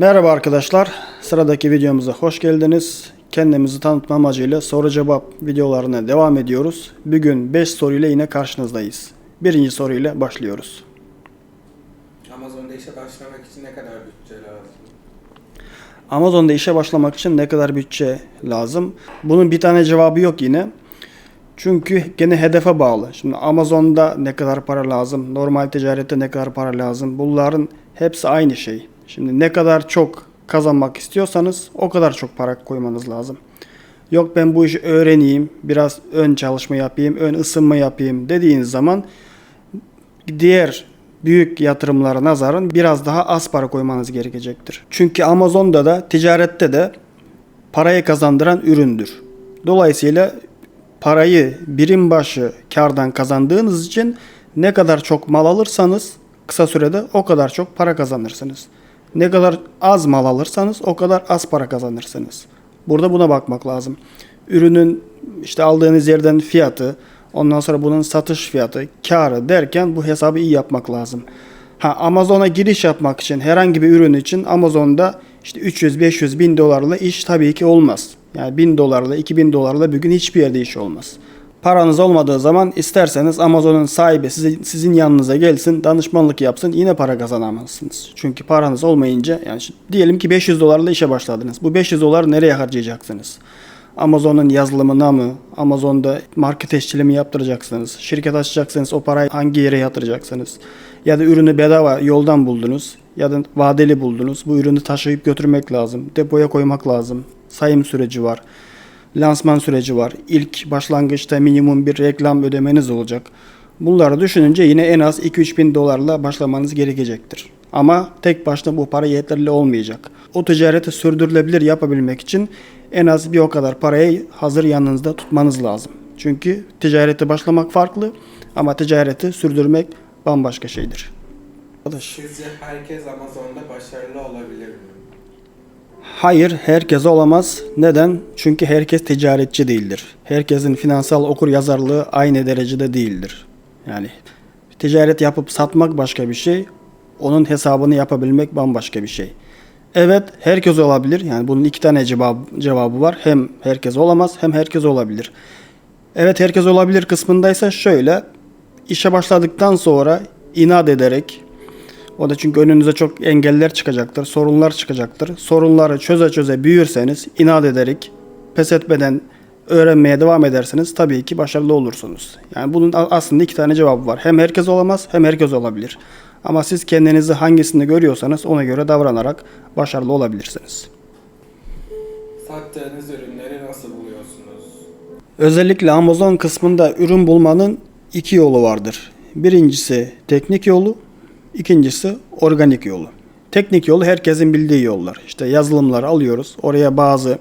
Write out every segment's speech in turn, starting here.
Merhaba arkadaşlar. Sıradaki videomuza hoş geldiniz. Kendimizi tanıtma amacıyla soru cevap videolarına devam ediyoruz. Bugün 5 soruyla yine karşınızdayız. Birinci soruyla başlıyoruz. Amazon'da işe başlamak için ne kadar bütçe lazım? Amazon'da işe başlamak için ne kadar bütçe lazım? Bunun bir tane cevabı yok yine. Çünkü gene hedefe bağlı. Şimdi Amazon'da ne kadar para lazım? Normal ticarette ne kadar para lazım? Bunların hepsi aynı şey. Şimdi ne kadar çok kazanmak istiyorsanız o kadar çok para koymanız lazım. Yok ben bu işi öğreneyim, biraz ön çalışma yapayım, ön ısınma yapayım dediğiniz zaman diğer büyük yatırımlara nazaran biraz daha az para koymanız gerekecektir. Çünkü Amazon'da da ticarette de parayı kazandıran üründür. Dolayısıyla parayı birim başı kardan kazandığınız için ne kadar çok mal alırsanız kısa sürede o kadar çok para kazanırsınız. Ne kadar az mal alırsanız o kadar az para kazanırsınız. Burada buna bakmak lazım. Ürünün işte aldığınız yerden fiyatı, ondan sonra bunun satış fiyatı, karı derken bu hesabı iyi yapmak lazım. Ha Amazon'a giriş yapmak için herhangi bir ürün için Amazon'da işte 300 500 bin dolarla iş tabii ki olmaz. Yani 1000 dolarla 2000 dolarla bugün hiçbir yerde iş olmaz. Paranız olmadığı zaman isterseniz Amazon'un sahibi sizin, sizin yanınıza gelsin, danışmanlık yapsın yine para kazanamazsınız. Çünkü paranız olmayınca yani şi- diyelim ki 500 dolarla işe başladınız. Bu 500 doları nereye harcayacaksınız? Amazon'un yazılımına mı? Amazon'da market teşkili mi yaptıracaksınız? Şirket açacaksınız o parayı hangi yere yatıracaksınız? Ya da ürünü bedava yoldan buldunuz ya da vadeli buldunuz. Bu ürünü taşıyıp götürmek lazım. Depoya koymak lazım. Sayım süreci var. Lansman süreci var. İlk başlangıçta minimum bir reklam ödemeniz olacak. Bunları düşününce yine en az 2-3 bin dolarla başlamanız gerekecektir. Ama tek başına bu para yeterli olmayacak. O ticareti sürdürülebilir yapabilmek için en az bir o kadar parayı hazır yanınızda tutmanız lazım. Çünkü ticarete başlamak farklı ama ticareti sürdürmek bambaşka şeydir. Arkadaş. Sizce herkes Amazon'da başarılı olabilir mi? Hayır, herkes olamaz. Neden? Çünkü herkes ticaretçi değildir. Herkesin finansal okur yazarlığı aynı derecede değildir. Yani ticaret yapıp satmak başka bir şey, onun hesabını yapabilmek bambaşka bir şey. Evet, herkes olabilir. Yani bunun iki tane cevabı var. Hem herkes olamaz, hem herkes olabilir. Evet, herkes olabilir kısmındaysa şöyle. işe başladıktan sonra inat ederek, o da çünkü önünüze çok engeller çıkacaktır, sorunlar çıkacaktır. Sorunları çöze çöze büyürseniz, inat ederek, pes etmeden öğrenmeye devam ederseniz tabii ki başarılı olursunuz. Yani bunun aslında iki tane cevabı var. Hem herkes olamaz hem herkes olabilir. Ama siz kendinizi hangisinde görüyorsanız ona göre davranarak başarılı olabilirsiniz. Sattığınız ürünleri nasıl buluyorsunuz? Özellikle Amazon kısmında ürün bulmanın iki yolu vardır. Birincisi teknik yolu, ikincisi organik yolu. Teknik yolu herkesin bildiği yollar. İşte yazılımları alıyoruz. Oraya bazı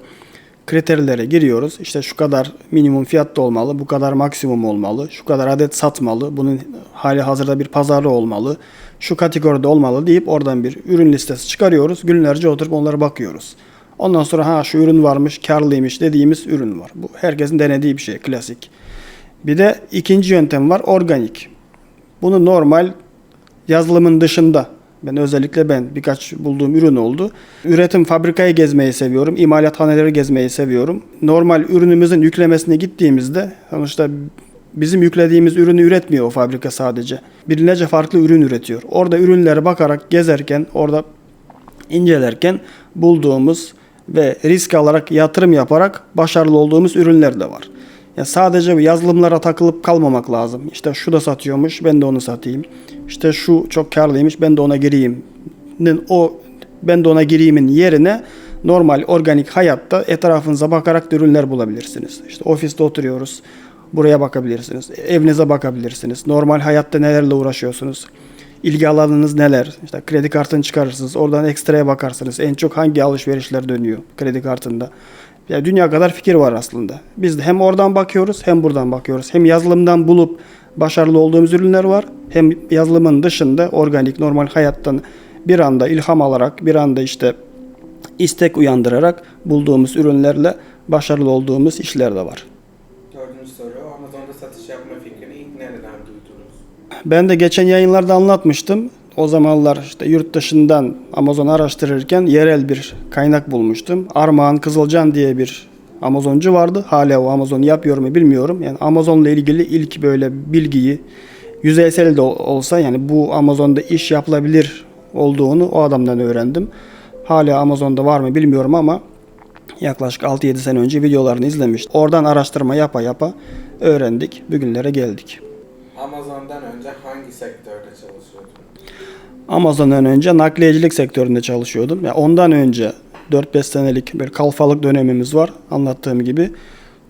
kriterlere giriyoruz. İşte şu kadar minimum fiyatta olmalı, bu kadar maksimum olmalı, şu kadar adet satmalı, bunun hali hazırda bir pazarı olmalı, şu kategoride olmalı deyip oradan bir ürün listesi çıkarıyoruz. Günlerce oturup onlara bakıyoruz. Ondan sonra ha şu ürün varmış, karlıymış dediğimiz ürün var. Bu herkesin denediği bir şey, klasik. Bir de ikinci yöntem var, organik. Bunu normal yazılımın dışında ben özellikle ben birkaç bulduğum ürün oldu. Üretim fabrikayı gezmeyi seviyorum. imalathaneleri gezmeyi seviyorum. Normal ürünümüzün yüklemesine gittiğimizde sonuçta bizim yüklediğimiz ürünü üretmiyor o fabrika sadece. Binlerce farklı ürün üretiyor. Orada ürünlere bakarak gezerken, orada incelerken bulduğumuz ve risk alarak yatırım yaparak başarılı olduğumuz ürünler de var. Ya sadece yazılımlara takılıp kalmamak lazım. İşte şu da satıyormuş, ben de onu satayım. İşte şu çok karlıymış, ben de ona gireyim. O ben de ona gireyim'in yerine normal organik hayatta etrafınıza bakarak ürünler bulabilirsiniz. İşte ofiste oturuyoruz. Buraya bakabilirsiniz. Evinize bakabilirsiniz. Normal hayatta nelerle uğraşıyorsunuz? İlgi alanınız neler? İşte kredi kartını çıkarırsınız. Oradan ekstraya bakarsınız. En çok hangi alışverişler dönüyor kredi kartında? Ya dünya kadar fikir var aslında. Biz de hem oradan bakıyoruz hem buradan bakıyoruz. Hem yazılımdan bulup başarılı olduğumuz ürünler var. Hem yazılımın dışında organik normal hayattan bir anda ilham alarak bir anda işte istek uyandırarak bulduğumuz ürünlerle başarılı olduğumuz işler de var. Dördüncü soru, Amazon'da satış yapma fikrini ilk nereden duydunuz? Ben de geçen yayınlarda anlatmıştım. O zamanlar işte yurt dışından Amazon araştırırken yerel bir kaynak bulmuştum. Armağan Kızılcan diye bir Amazoncu vardı. Hala o Amazon yapıyor mu bilmiyorum. Yani Amazon'la ilgili ilk böyle bilgiyi yüzeysel de olsa yani bu Amazon'da iş yapılabilir olduğunu o adamdan öğrendim. Hala Amazon'da var mı bilmiyorum ama yaklaşık 6-7 sene önce videolarını izlemiştim. Oradan araştırma yapa yapa öğrendik. Bugünlere geldik. Amazon'dan önce hangi sektörde çalışıyordun? Amazon'dan önce nakliyecilik sektöründe çalışıyordum. Ya ondan önce 4-5 senelik bir kalfalık dönemimiz var anlattığım gibi.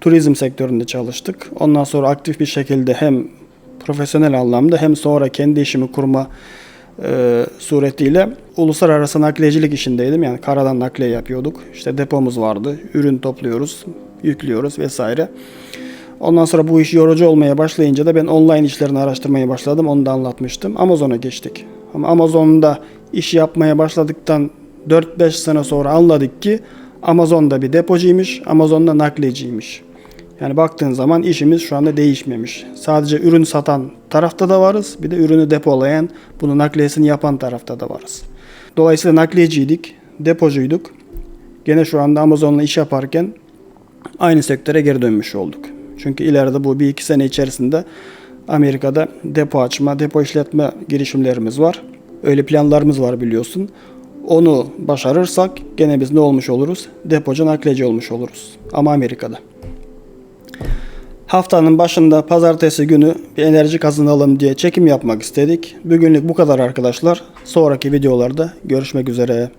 Turizm sektöründe çalıştık. Ondan sonra aktif bir şekilde hem profesyonel anlamda hem sonra kendi işimi kurma e, suretiyle uluslararası nakliyecilik işindeydim. Yani karadan nakliye yapıyorduk. İşte depomuz vardı. Ürün topluyoruz, yüklüyoruz vesaire. Ondan sonra bu iş yorucu olmaya başlayınca da ben online işlerini araştırmaya başladım. Onu da anlatmıştım. Amazon'a geçtik. Ama Amazon'da iş yapmaya başladıktan 4-5 sene sonra anladık ki Amazon'da bir depocuymuş, Amazon'da nakliyeciymiş. Yani baktığın zaman işimiz şu anda değişmemiş. Sadece ürün satan tarafta da varız. Bir de ürünü depolayan, bunu nakliyesini yapan tarafta da varız. Dolayısıyla nakliyeciydik, depocuyduk. Gene şu anda Amazon'la iş yaparken aynı sektöre geri dönmüş olduk. Çünkü ileride bu bir iki sene içerisinde Amerika'da depo açma, depo işletme girişimlerimiz var. Öyle planlarımız var biliyorsun. Onu başarırsak gene biz ne olmuş oluruz? Depocu nakliyeci olmuş oluruz. Ama Amerika'da. Haftanın başında pazartesi günü bir enerji kazanalım diye çekim yapmak istedik. Bugünlük bu kadar arkadaşlar. Sonraki videolarda görüşmek üzere.